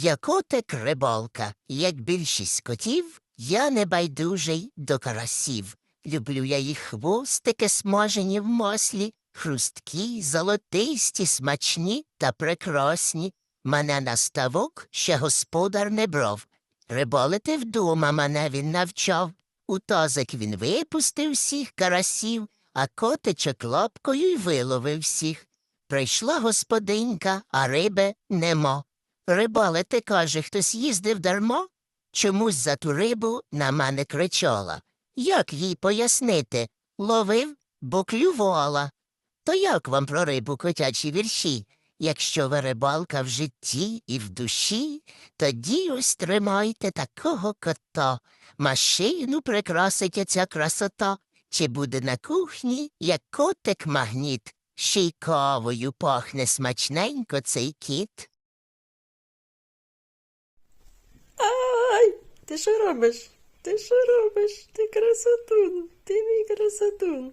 Я котик рибалка. Як більшість котів, я не байдужий до карасів. Люблю я їх хвостики смажені в маслі, хрусткі, золотисті, смачні та прекрасні. Мене на ставок ще господар не брав. Рибалити вдома мене він навчав. У тазик він випустив всіх карасів, а котичок лапкою й виловив всіх. Прийшла господинька, а риби нема. Рибалити, каже, хтось їздив дарма? Чомусь за ту рибу на мене кричала. Як їй пояснити? Ловив, бо клювала. То як вам про рибу котячі вірші? Якщо ви рибалка в житті і в душі, тоді ось тримайте такого кота. Машину прикрасить ця красота. Чи буде на кухні, як котик магніт, ще й кавою пахне смачненько цей кіт. Ти що робиш? Ти що робиш? Ти красотун, ти мій красотун.